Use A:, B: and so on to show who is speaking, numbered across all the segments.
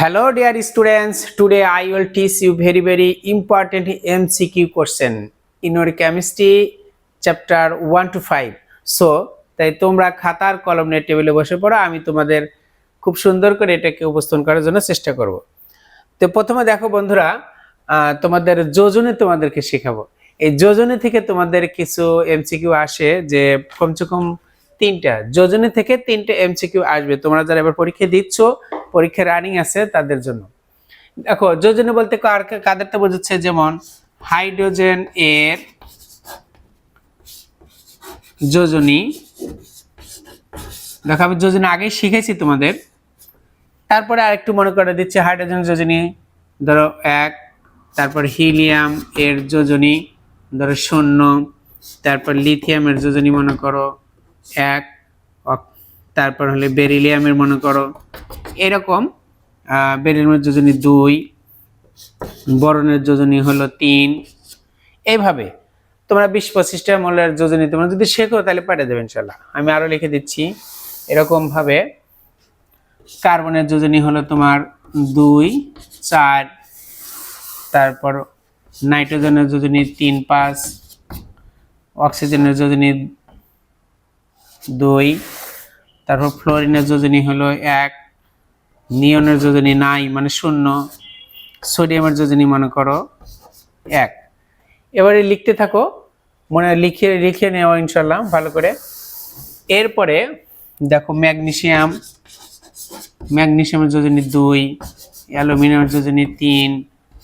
A: Hello dear students, today I will teach you very very important MCQ question in your chemistry chapter 1 to 5. So তাই তোমরা খাতার কলম নিয়ে টেবিলে বসে পড়ো আমি তোমাদের খুব সুন্দর করে এটাকে উপস্থাপন করার জন্য চেষ্টা করব। তো প্রথমে দেখো বন্ধুরা তোমাদের যোজনে তোমাদেরকে শেখাবো। এই যোজনে থেকে তোমাদের কিছু এমসিকিউ আসে যে কমসে কম তিনটা। যোজনে থেকে তিনটে এমসিকিউ আসবে। তোমরা যারা এবার পরীক্ষা দিচ্ছ পরীক্ষা রানিং আছে তাদের জন্য। দেখো, যোজনে বলতে কার কাদেরটা বোঝাচ্ছে? যেমন হাইড্রোজেন এর যোজনী। দেখো, আমি যোজনী আগেই শিখেছি তোমাদের। তারপরে আরেকটু মনে করে দিচ্ছে হাইড্রোজেন যোজনী। ধরো এক, তারপর হিলিয়াম এর যোজনী। ধরো শূন্য, তারপর লিথিয়ামের যোজনী মনে করো এক তারপর হলে বেরিলিয়ামের মনে করো। এরকম আহ, বেরিলিয়ামের যোজনী দুই বরণের যোজনী হলো তিন এইভাবে। তোমরা বিশ পঁচিশটা মূল্যের যোজনী তোমরা যদি শেখো তাহলে পাঠিয়ে দেবে ইনশাল্লাহ। আমি আরও লিখে দিচ্ছি। এরকমভাবে কার্বনের যোজনী হলো তোমার দুই চার তারপর নাইট্রোজেনের যোজনী তিন পাঁচ অক্সিজেনের যোজনী দুই তারপর ফ্লোরিনের যোজনী হলো এক নিয়নের যোজনী নাই মানে শূন্য। সোডিয়ামের যোজনী মনে করো, এক। এবারে লিখতে থাকো, মনে লিখে লিখে নেওয়া ইনশাল্লাহ ভালো করে। এরপরে দেখো ম্যাগনেসিয়াম ম্যাগনেশিয়ামের যোজনী দুই, অ্যালুমিনিয়ামের যোজনী তিন,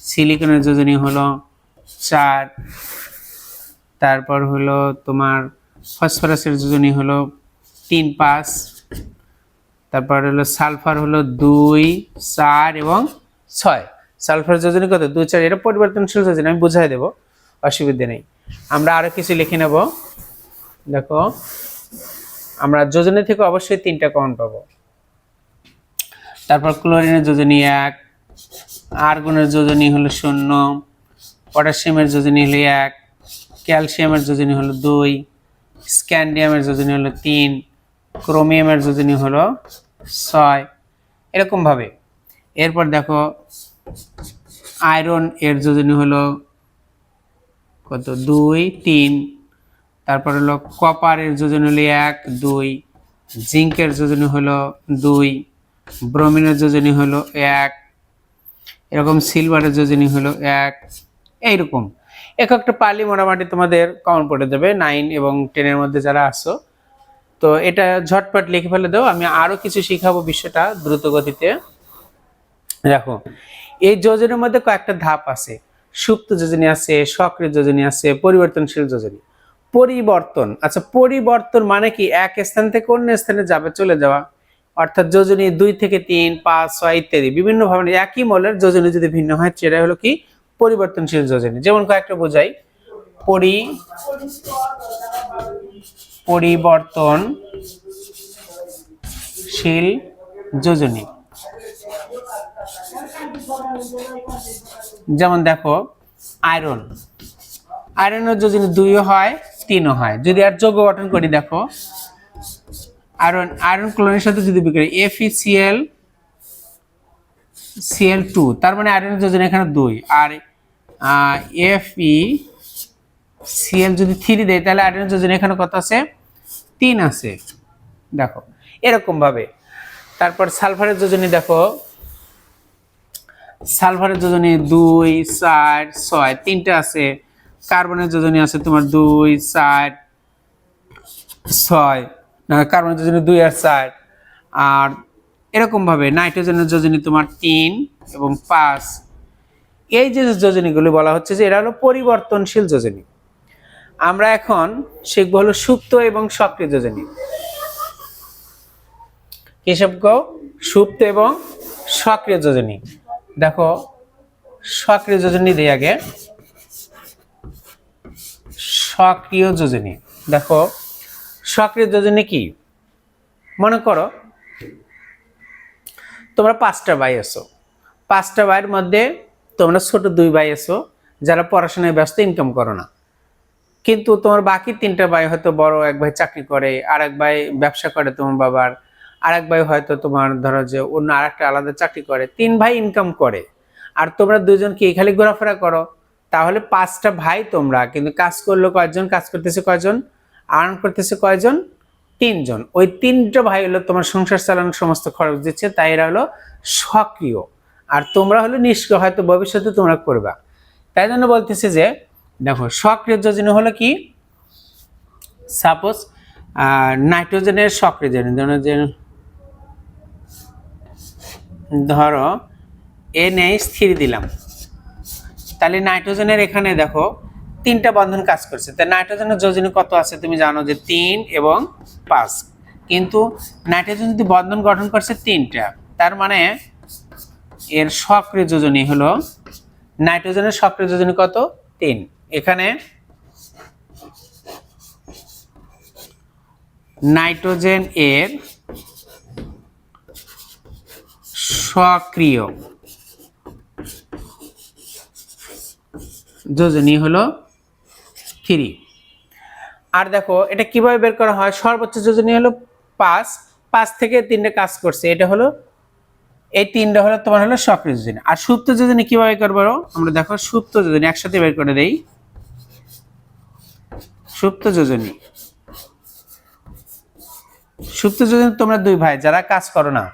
A: সিলিকনের যোজনী হলো চার, তারপর হলো তোমার ফসফরাসের যোজনী হলো তিন পাঁচ তারপর হলো সালফার হলো দুই, চার এবং ছয়। সালফার যোজনী কত? দুই, চার। এটা পরিবর্তনশীল যোজনী, আমি বুঝাই দেবো। অসুবিধা নেই। আমরা আরও কিছু লিখে নেব। দেখো, আমরা যোজনী থেকে অবশ্যই তিনটা কমন পাবো। তারপর ক্লোরিনের যোজনী এক, আর্গনের যোজনী হলো শূন্য, পটাশিয়ামের যোজনী হলো এক, ক্যালসিয়ামের যোজনী হলো দুই, স্ক্যান্ডিয়ামের যোজনী হলো তিন, ক্রোমিয়ামের যোজনী হলো ছয়। এরকমভাবে এরপর দেখো আয়রন এর যোজনী হলো কত? দুই, তিন। তারপর হলো কপারের যোজনী হলো এক, দুই। জিঙ্কের যোজনী হলো দুই। ব্রোমিনের যোজনী হলো এক। এরকম সিলভারের যোজনী হলো এক। এইরকম। এক একটা পালি মোটামুটি তোমাদের কমন পড়ে যাবে নাইন এবং টেনের মধ্যে যারা আসো তো এটা ঝটপট লিখে ফেলে দাও, আমি আরও কিছু শিখাবো বিষয়টা দ্রুত গতিতে দেখো, এই যোজনের মধ্যে কয়েকটা ধাপ আছে। সুপ্ত যোজনী আছে, সক্রিয় যোজনী আছে, পরিবর্তনশীল যোজনী। পরিবর্তন আচ্ছা পরিবর্তন মানে কি? এক স্থান থেকে অন্য স্থানে যাবে, চলে যাওয়া। অর্থাৎ যোজনী দুই থেকে তিন, পাঁচ, ছয় ইত্যাদি বিভিন্ন ভাবে একই মলের যোজনী যদি ভিন্ন হয় সেটা হলো কি? পরিবর্তনশীল যোজনী। যেমন কয়েকটা বোঝাই। পরি পরিবর্তনশীল যোজনী। যেমন দেখো, আয়রন। আয়রনের যোজনী দুইও হয়, তিনও হয়। যদি আর যোগ গঠন করি, দেখো, আয়রন আয়রন ক্লোরিনের সাথে যদি বিক্রি এফিসিএল সিএল টু তার মানে আয়রনের যোজনী এখানে দুই। আর এফ ই সিএল যদি থ্রি দেয়, তাহলে আয়রনের যোজনী এখানে কত আছে? তিন আছে। দেখো এরকম ভাবে তারপর সালফারের যোজনী দেখো। সালফারের যোজনী দুই, চার, ছয়, তিনটা আছে। কার্বনের যোজনী আছে তোমার দুই, চার, ছয়। না, কার্বনের যোজনী দুই আর চার। আর এরকম ভাবে নাইট্রোজেনের যোজনী তোমার তিন এবং পাঁচ। এই যে যোজনীগুলি বলা হচ্ছে যে, এরা হলো পরিবর্তনশীল যোজনী। আমরা এখন শিখব হলো সুপ্ত এবং সক্রিয় যোজনী কেশবগ সুপ্ত এবং সক্রিয় যোজনী দেখো সক্রিয় যোজনী দিই আগে। সক্রিয় যোজনী দেখো, সক্রিয় যোজনী কি? মনে করো, তোমরা পাঁচটা ভাই আছো। পাঁচটা ভাইয়ের মধ্যে তোমরা ছোট দুই ভাই আছো, যারা পড়াশোনায় ব্যস্ত ইনকাম করো না। কিন্তু তোমার বাকি তিনটা ভাই হয়তো বড়, এক ভাই চাকরি করে আর এক ভাই ব্যবসা করে তোমার বাবার আর এক ভাই হয়তো তোমার ধরো যে অন্য আরেকটা আলাদা চাকরি করে, তিন ভাই ইনকাম করে। আর তোমরা দুজন কি খালি ঘোরাফেরা করো? তাহলে পাঁচটা ভাই তোমরা, কিন্তু কাজ করল কয়জন, কাজ করতেছে কয়জন আর্ন করতেছে কয়জন? তিনজন। ওই তিনটা ভাই হলো তোমার সংসার চালানোর সমস্ত খরচ দিচ্ছে, তাই এরা হলো সক্রিয়। আর তোমরা হলো নিষ্ক্রিয়, হয়তো ভবিষ্যতে তোমরা করবা। তাই জন্য বলতেছে যে দেখো, সক্রিয় যোজনা হলো কি? সাপোজ নাইট্রোজেনের সক্রিয় যোজনা যে, ধরো এন এইচ থ্রি দিলাম। তাহলে নাইট্রোজেনের এখানে দেখো, তিনটা বন্ধন কাজ করছে। তা নাইট্রোজেনের যোজনী কত আছে? তুমি জানো যে তিন এবং পাঁচ। কিন্তু নাইট্রোজেন যদি বন্ধন গঠন করছে তিনটা, তার মানে এর সক্রিয় যোজনী হলো, নাইট্রোজেনের সক্রিয় যোজনী কত? তিন। এখানে নাইট্রোজেন এর সক্রিয় যোজনী হলো থ্রি। আর দেখো, এটা কীভাবে বের করা হয়? সর্বোচ্চ যোজনী হলো পাঁচ। পাঁচ থেকে তিনটে কাজ করছে। এটা হলো, এই তিনটা হলো তোমার হলো সক্রিয় যোজনী। আর সুপ্ত যোজনী কীভাবে করব? আমরা দেখো সুপ্ত যোজনী একসাথে বের করে দেই। সুপ্ত যোজনী। সুপ্ত যোজনী তোমরা দুই ভাই, যারা কাজ করো না,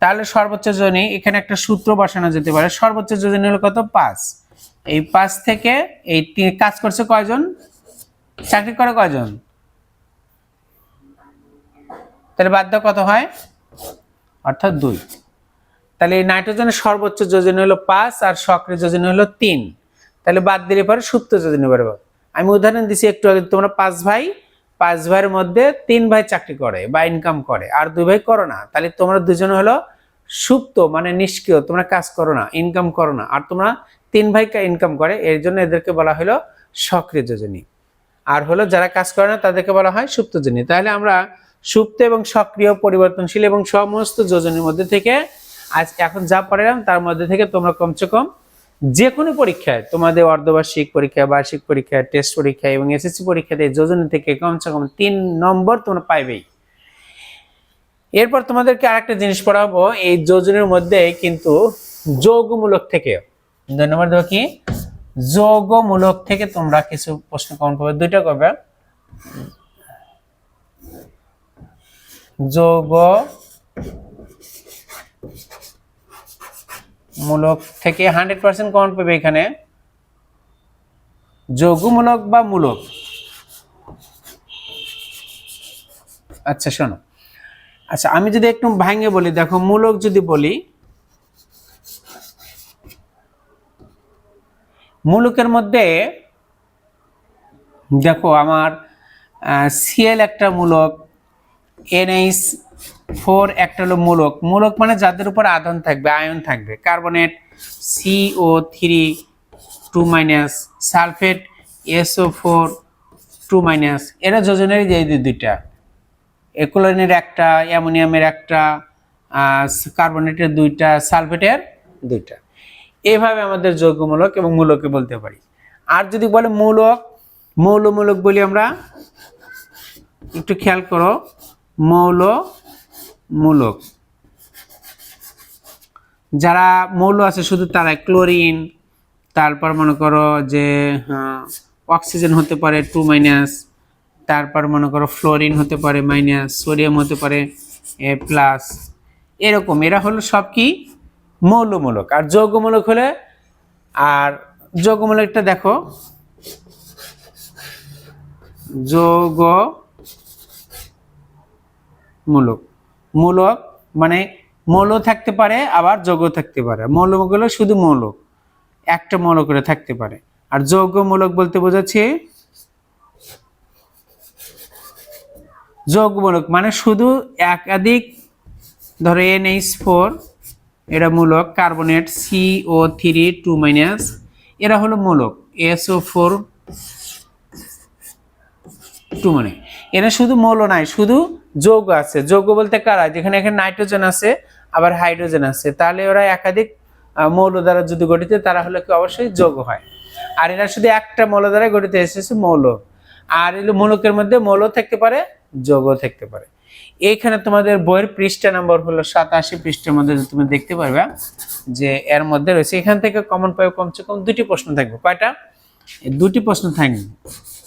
A: তাহলে সর্বোচ্চ যোজনী, এখানে একটা সূত্র বসানো যেতে পারে। সর্বোচ্চ যোজনী হলো কত? পাঁচ। এই পাঁচ থেকে এই কাজ করছে কয়জন? চাকরি করে কয়জন? তাহলে দাও কত হয়? অর্থাৎ দুই। তাহলে এই নাইট্রোজেনের সর্বোচ্চ যোজনী হলো পাঁচ আর সক্রিয় যোজনী হলো তিন। তাহলে বাদ দিলে পরে সুপ্ত যোজনী বেরোবে। আমি উদাহরণ দিছি একটু আগে, তোমরা পাঁচ ভাই, পাঁচ ভাইয়ের মধ্যে তিন ভাই চাকরি করে বা ইনকাম করে, আর দুই ভাই করো না। তাহলে তোমরা দুজন হলো সুপ্ত মানে নিষ্ক্রিয়, তোমরা কাজ করো না ইনকাম করো না। আর তোমরা তিন ভাই ইনকাম করে, এর জন্য এদেরকে বলা হলো সক্রিয় যোজনী। আর হলো যারা কাজ করে না, তাদেরকে বলা হয় সুপ্ত যোজনী। তাহলে আমরা সুপ্ত এবং সক্রিয়, পরিবর্তনশীল এবং সমস্ত যোজনীর মধ্যে থেকে আজ এখন যা পড়ালাম, তার মধ্যে থেকে তোমরা কমসে কম যে কোনো পরীক্ষায় তোমাদের অর্ধবার্ষিক পরীক্ষা, বার্ষিক পরীক্ষা টেস্ট পরীক্ষা এবং এসএসসি পরীক্ষাতে যোজনী থেকে কমসে কম তিন নম্বর তোমরা পাইবেই। এরপর তোমাদেরকে আরেকটা জিনিস পড়াবো, এই যোজনের মধ্যে কিন্তু যৌগমূলক থেকে, দুই নম্বর দেবো কি? যৌগমূলক থেকে তোমরা কিছু প্রশ্ন কমন করবে দুইটা করবে। যৌগ মূলক থেকে হান্ড্রেড পার্সেন্ট কমন পাবে এখানে। যৌগমূলক বা মূলক? আচ্ছা শোনো। আচ্ছা আমি যদি একটু ভাঙে বলি, দেখো, মূলক যদি বলি, মূলকের মধ্যে, দেখো, আমার সিএল একটা মূলক এনএইচ ফোর একটা হলো মূলক। মূলক মানে যাদের উপর আয়ন থাকবে আয়ন থাকবে। Carbonate CO three two minus sulphate SO four two minus এরা যোজনের যে দুইটা। একুলোনের একটা, অ্যামোনিয়ামের একটা কার্বনেটের দুইটা, সালফেটের দুইটা। এভাবে আমাদের যৌগমূলক এবং মূলকে বলতে পারি। আর যদি বলে মূলক, মৌলমূলক বলি আমরা, একটু খেয়াল করো, মৌল মূলক। যারা মৌল আছে, শুধু তারা ক্লোরিন, তারপর মনে করো যে অক্সিজেন হতে পারে টু মাইনাস, তারপর মনে করো ফ্লোরিন হতে পারে মাইনাস, সোডিয়াম হতে পারে এ প্লাস। এরকম, এরা হলো সব কি? মৌলমূলক। আর যৌগমূলক হলে, আর যৌগমূলকটা দেখো। যৌগ মূলক মূলক মানে মৌল থাকতে পারে, আবার যৌগ থাকতে পারে। হলো শুধু মৌলক একটা মৌল করে থাকতে পারে। আর যৌগমূলক বলতে বোঝাচ্ছে, যৌগমূলক মানে শুধু একাধিক, ধরো এন এইচ ফোর এরা মূলক carbonate C O three two minus এরা হলো মূলক এসও ফোর টু মানে। এরা শুধু মৌল নাই, শুধু যৌগ আছে। যৌগ বলতে কারা? যেখানে এখানে নাইট্রোজেন আছে, আবার হাইড্রোজেন আছে। তাহলে ওরা একাধিক মৌল দ্বারা যদি গঠিত, তারা হলে কি অবশ্যই যৌগ হয়। আর এরা শুধু একটা মৌল দ্বারা গঠিত এসেছে মৌল। আর এগুলো মূলকের মধ্যে মৌল থাকতে পারে, যৌগ থাকতে পারে। এইখানে তোমাদের বইয়ের পৃষ্ঠা নাম্বার হলো সাতাশি পৃষ্ঠের মধ্যে তুমি দেখতে পারবে যে এর মধ্যে রয়েছে। এখান থেকে কমন পাবে কমসে কম দুটি প্রশ্ন থাকবে। কয়টা? দুটি প্রশ্ন থাকবে।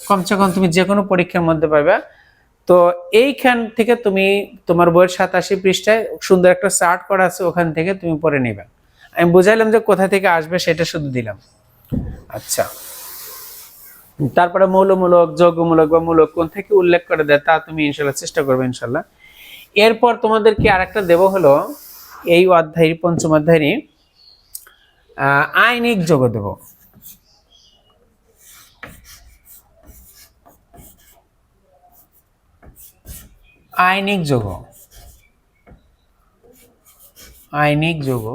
A: কমসে কম তুমি যে কোনো পরীক্ষার মধ্যে পাবে তো এইখান থেকে তুমি তোমার বইয়ের সাতাশি পৃষ্ঠায় সুন্দর একটা চার্ট করা আছে, ওখান থেকে তুমি পড়ে নেবে। আমি বুঝাইলাম যে কোথা থেকে আসবে সেটা শুধু দিলাম। আচ্ছা। তারপরে মৌলমূলক যৌগমূলক বা মূলক কোন থেকে উল্লেখ করে দেয় তা তুমি ইনশাল্লাহ চেষ্টা করবে ইনশাল্লাহ। এরপর তোমাদেরকে আরেকটা দেব হলো এই অধ্যায় পঞ্চম অধ্যায় আইনিক যোগ দেব। আইনিক যোগ। আইনিক যোগ।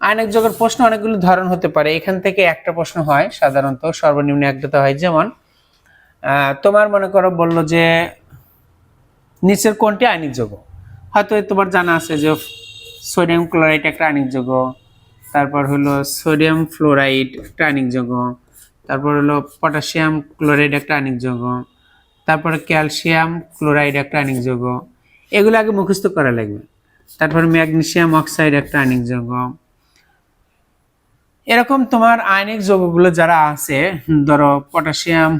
A: আইনিক যোগের প্রশ্ন অনেকগুলো ধরন হতে পারে। এখান থেকে একটা প্রশ্ন হয় সাধারণত, সর্বনিম্ন একটা হয়। যেমন তোমার মনে করো বলল যে নিচের কোনটি আইনিক যোগ? হয়তো তোমার জানা আছে যে সোডিয়াম ক্লোরাইড একটা আইনিক যোগ, তারপর হলো সোডিয়াম ফ্লোরাইড একটা আইনিক যোগ, তারপর হলো পটাশিয়াম ক্লোরাইড একটা আইনিক যোগ তারপরে ক্যালসিয়াম ক্লোরাইড একটা আইনিক যোগ। এগুলো আগে মুখস্থ করা লাগবে। তারপর ম্যাগনেসিয়াম অক্সাইড একটা আইনিক যোগ। এরকম তোমার আয়নিক যৌগগুলো যারা আছে, ধরো পটাশিয়াম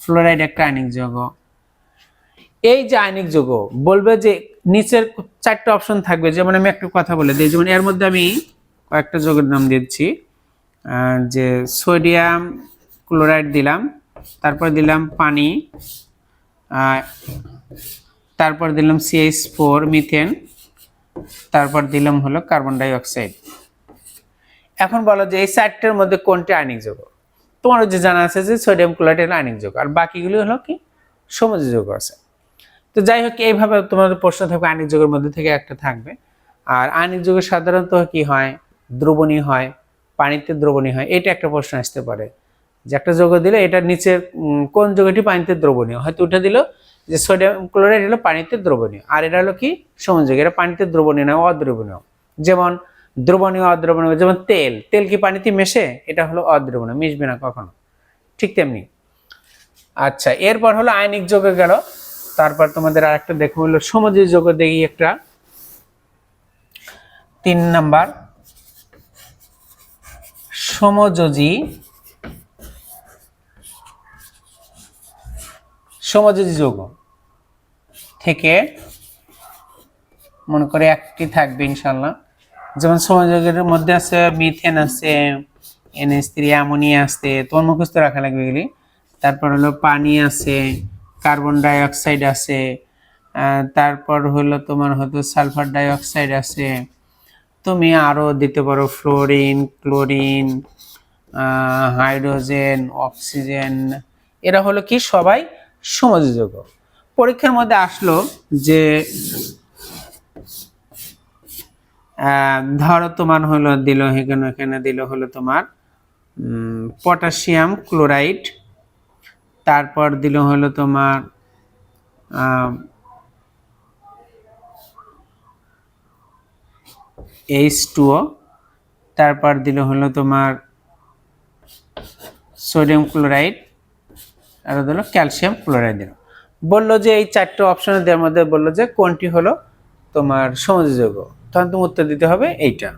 A: ফ্লোরাইড একটা আয়নিক যৌগ। এই যে আয়নিক যৌগ, বলবে যে নিচের চারটা অপশন থাকবে। যেমন আমি একটা কথা বলে দিই। যেমন এর মধ্যে আমি কয়েকটা যৌগের নাম দিচ্ছি। যে সোডিয়াম ক্লোরাইড দিলাম। তারপর দিলাম পানি তারপর দিলাম সিএইচ ফোর মিথেন তারপর দিলাম হলো কার্বন ডাই অক্সাইড এখন বলো যে এই চারটের মধ্যে কোনটি আয়নিক যৌগ তোমার যে জানা আছে যে সোডিয়াম ক্লোরাইড হলো আয়নিক যৌগ আর বাকিগুলো হলো কি? সমুদ্র যৌগ আছে। তো যাই হোক, এইভাবে তোমাদের প্রশ্ন থাকবে আয়নিক যৌগের মধ্যে থেকে একটা থাকবে। আর আয়নিক যৌগ সাধারণত কি হয়? দ্রবণী হয়, পানিতে দ্রবণী হয়, এটা একটা প্রশ্ন আসতে পারে। যে একটা যৌগ দিলে এটার নিচে কোন যৌগটি পানিতে দ্রবণীয়? হয়তো উঠে দিল যে সোডিয়াম ক্লোরাইড হলো পানিতে দ্রবণীয়। আর এটা হলো কি? সমযোগ। এটা পানিতে দ্রবণীয় নয়, অদ্রবণীয়। যেমন দ্রবণীয়, অদ্রবণীয়, যেমন তেল। তেল কি পানিতে মেশে? এটা হলো অদ্রবণীয়, মিশবে না কখনো। ঠিক তেমনি। আচ্ছা এরপর হলো আয়নিক যোগে গেল। তারপর তোমাদের আরেকটা দেখো, হলো সমুদ্রী যোগ দেখি একটা। তিন নাম্বার। সমযোজী সমযোজী যৌগ, থেকে মনে করে একটি থাকবে ইনশাল্লাহ যেমন সমাজের মধ্যে আছে মিথেন আছে এনএস থ্রি অ্যামোনিয়া আছে, তোমার মুখস্থ রাখা লাগবে এগুলি। তারপর হলো পানি আছে, কার্বন ডাই অক্সাইড আছে তারপর হলো তোমার হয়তো সালফার ডাই অক্সাইড আছে। তুমি আরও দিতে পারো ফ্লোরিন, ক্লোরিন হাইড্রোজেন, অক্সিজেন। এরা হলো কি সবাই সমযোজক পরীক্ষার মধ্যে আসলো যে ধরো তোমার হলো দিল, এখানে এখানে দিল হলো তোমার পটাশিয়াম ক্লোরাইড, তারপর দিল হলো তোমার এইচ টুও তারপর দিল হলো তোমার সোডিয়াম ক্লোরাইড আর দিল ক্যালসিয়াম ক্লোরাইড দিল। বলল যে এই চারটে অপশনের মধ্যে বলল যে কোনটি হলো তোমার সমাজযোগ্য তখন তুমি উত্তর দিতে হবে এইটা।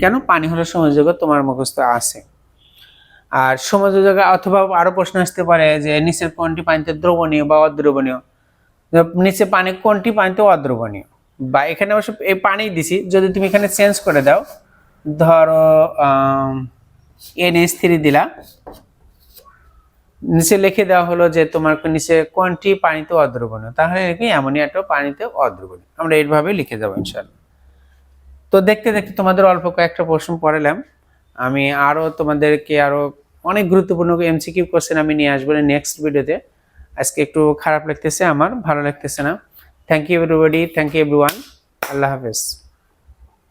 A: কেন? পানি হলো সমযোগ তোমার মুখস্থ আছে। আর সমযোগ অথবা আরও প্রশ্ন আসতে পারে যে নিচের কোনটি পানিতে দ্রবণীয় বা অদ্রবণীয়? নিচে পানি কোনটি পানিতে অদ্রবণীয়? বা এখানে অবশ্য এই পানি দিছি, যদি তুমি এখানে চেঞ্জ করে দাও, ধরো এনএস থ্রি দিলা নিচে লিখে দেওয়া হলো যে তোমার নিচে কোনটি পানিতে অদ্রবণীয়? তাহলে কি অ্যামোনিয়াটাও পানিতে অদ্রবণীয়। আমরা এইভাবে লিখে যাব ইনশাল্লাহ তো দেখতে দেখতে তোমাদের অল্প কয়েকটা প্রশ্ন পড়ালাম। আমি আরও তোমাদেরকে আরও অনেক গুরুত্বপূর্ণ এমসিকিউ কোশ্চেন আমি নিয়ে আসব নেক্সট ভিডিওতে আজকে একটু খারাপ লাগতেছে আমার, ভালো লাগতেছে না। Thank you everybody thank you everyone Allah হাফেজ।